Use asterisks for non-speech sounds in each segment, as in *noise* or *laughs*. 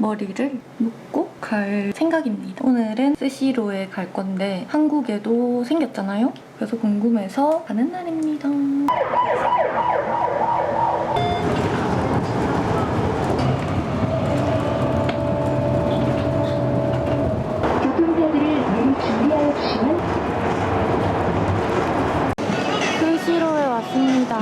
머리를 묶고 갈 생각입니다. 오늘은 스시로에 갈 건데 한국에도 생겼잖아요? 그래서 궁금해서 가는 날입니다. 스시로에 왔습니다.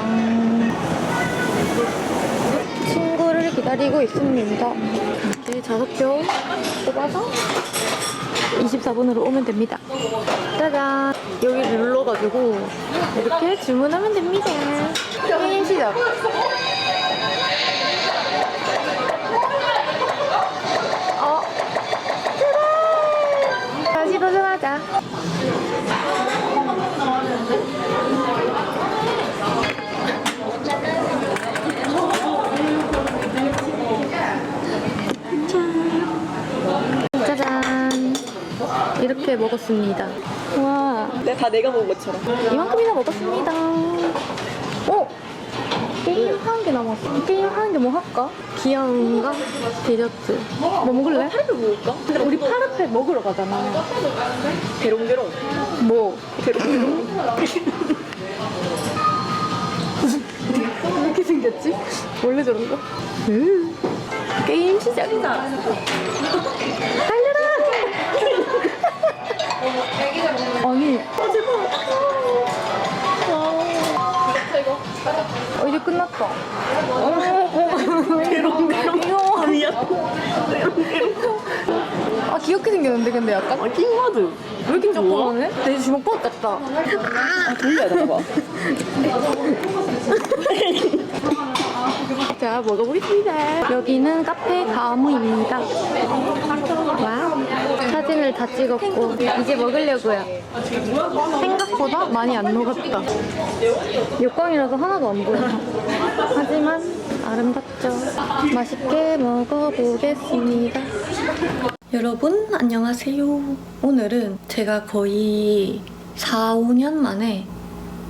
친구를 기다리고 있습니다. 이제 좌석표 뽑아서 24분으로 오면 됩니다. 짜잔! 여기를 눌러가지고 이렇게 주문하면 됩니다. 게임 시작! 어? 짜잔! 다시 도전하자. 이렇게 먹었습니다. 와, 내다 내가 먹은 것처럼. 이만큼이나 먹었습니다. 어? 게임 한개 남았어. 게임 한개뭐 할까? 귀여운가? 디저트. 뭐 먹을래? 파르페 먹을까? 근데 우리 파르페 먹으러 가잖아. 대롱대롱. 뭐? 대롱대롱. 이렇게 생겼지? 원래 저런가? 으. 게임 시작이다. *laughs* 끝났다. 대롱대롱. 미안. 아, 귀엽게 생겼는데, 근데 약간? 아, 킹마드. 왜 이렇게 조그만해? 내 주먹밥 같다. 아, 돌려야 되나 봐. *laughs* 자, 먹어보겠습니다. 여기는 카페 가무입니다. 와우. 사진을 다 찍었고, 이제 먹으려고요. 생각보다 많이 안 녹았다. 역광이라서 하나도 안 보여. 하지만 아름답죠. 맛있게 먹어보겠습니다. 여러분, 안녕하세요. 오늘은 제가 거의 4, 5년 만에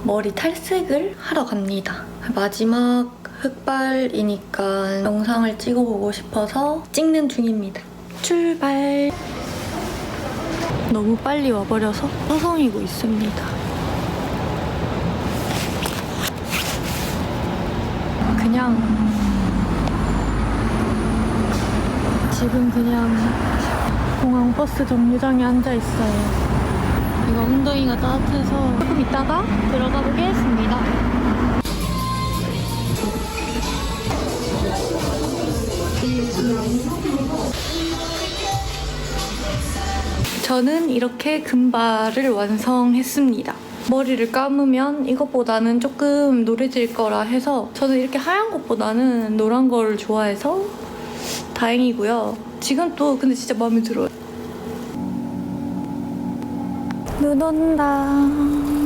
머리 탈색을 하러 갑니다. 마지막 흑발이니까 영상을 찍어보고 싶어서 찍는 중입니다. 출발! 너무 빨리 와버려서 서성이고 있습니다. 그냥 지금 그냥 공항 버스 정류장에 앉아 있어요. 이거 엉덩이가 따뜻해서 조금 이따가 들어가 보겠습니다. 저는 이렇게 금발을 완성했습니다. 머리를 감으면 이것보다는 조금 노래질 거라 해서 저는 이렇게 하얀 것보다는 노란 거를 좋아해서 다행이고요. 지금 또 근데 진짜 마음에 들어요. 눈 온다.